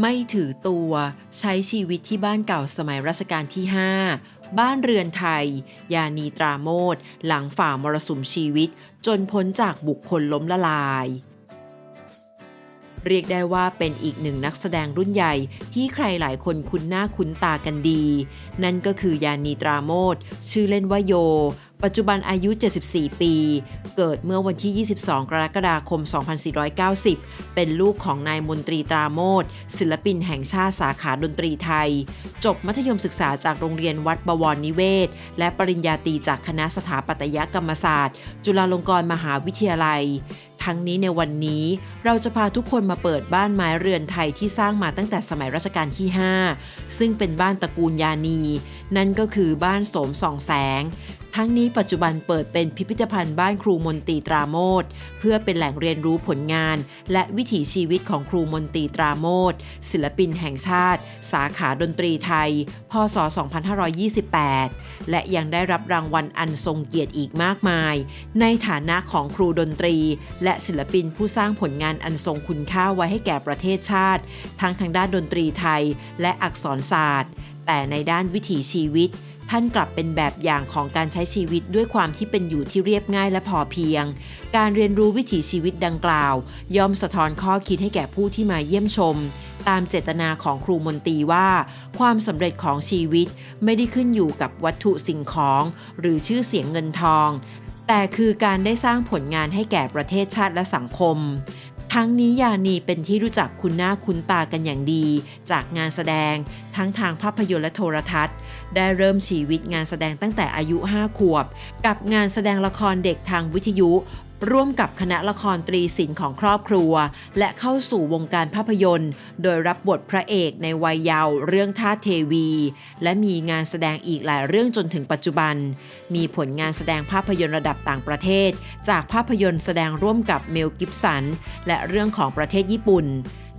ไม่ถือตัวใช้ชีวิตที่บ้านเก่าสมัยรัชกาลที่ 5 บ้านเรือนไทย ยานีตราโมดหลังฝ่ามรสุมชีวิต จนพ้นจากบุคคลล้มละลาย เรียกได้ว่าเป็นอีกหนึ่งนักแสดงรุ่นใหญ่ที่ใครหลายคนคุ้นหน้าคุ้นตากันดี นั่นก็คือยานีตราโมดชื่อเล่นว่าโย ปัจจุบันอายุ 74 ปี เกิดเมื่อวันที่ 22 กรกฎาคม 2490 เป็นลูกของนายมนตรีตราโมดศิลปินแห่งชาติสาขาดนตรีไทย จบมัธยมศึกษาจากโรงเรียนวัดบวรนิเวศ และปริญญาตรีจากคณะสถาปัตยกรรมศาสตร์ จุฬาลงกรณ์มหาวิทยาลัยทั้งนี้ในวันนี้เราจะพาทุกคนมาเปิดบ้านไม้เรือนไทยที่สร้างมาตั้งแต่สมัยรัชกาลที่ 5 ซึ่งเป็นบ้านตระกูลยานี นั่นก็คือบ้านโสมส่องแสง ทั้งนี้ปัจจุบันเปิดเป็นพิพิธภัณฑ์บ้านครูมนตรีตราโมดเพื่อเป็นแหล่งเรียนรู้ผลงาน และวิถีชีวิตของครูมนตรีตราโมดศิลปินแห่งชาติ สาขาดนตรีไทย พศ 2528 และยังได้รับรางวัลอันทรงเกียรติอีกมากมาย ในฐานะของครูดนตรี และศิลปินผู้สร้างผลงานอันทรงคุณค่าไว้ให้แก่ประเทศชาติ ทั้งทางด้านดนตรีไทย และอักษรศาสตร์ แต่ในด้านวิถีชีวิต ท่านกลับเป็นแบบอย่างของการใช้ชีวิตด้วยความที่เป็นอยู่ที่เรียบง่ายและพอเพียง การเรียนรู้วิถีชีวิตดังกล่าว ย่อมสะท้อนข้อคิดให้แก่ผู้ที่มาเยี่ยมชม ตามเจตนาของครูมนตรีว่า ความสำเร็จของชีวิตไม่ได้ขึ้นอยู่กับวัตถุสิ่งของ หรือชื่อเสียงเงินทอง แต่คือการได้สร้างผลงานให้แก่ประเทศชาติและสังคม ทั้งนี้ยานีเป็นที่รู้จักคุณหน้าคุณตากันอย่างดี จากงานแสดง ทั้งทางภาพยนตร์และโทรทัศน์ ได้เริ่มชีวิตงานแสดงตั้งแต่อายุ 5 ขวบ กับงานแสดงละครเด็กทางวิทยุ ร่วมกับคณะละครตรีศิลป์ของครอบครัว และเข้าสู่วงการภาพยนตร์ โดยรับบทพระเอกในวัยเยาว์เรื่องท่าเทวี และมีงานแสดงอีกหลายเรื่องจนถึงปัจจุบัน มีผลงานแสดงภาพยนตร์ระดับต่างประเทศ จากภาพยนตร์แสดงร่วมกับเมลกิฟสันและเรื่องของประเทศญี่ปุ่น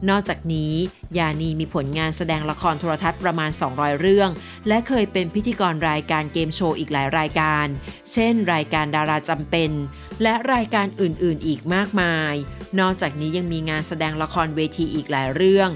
นอกจากนี้ ยานีมีผลงานแสดงละครโทรทัศน์ประมาณ 200 เรื่อง และเคยเป็นพิธีกรรายการเกมโชว์อีกหลายรายการ เช่น รายการดาราจำเป็น และรายการอื่นๆ อีกมากมาย นอกจากนี้ยังมีงานแสดงละครเวทีอีกหลายเรื่อง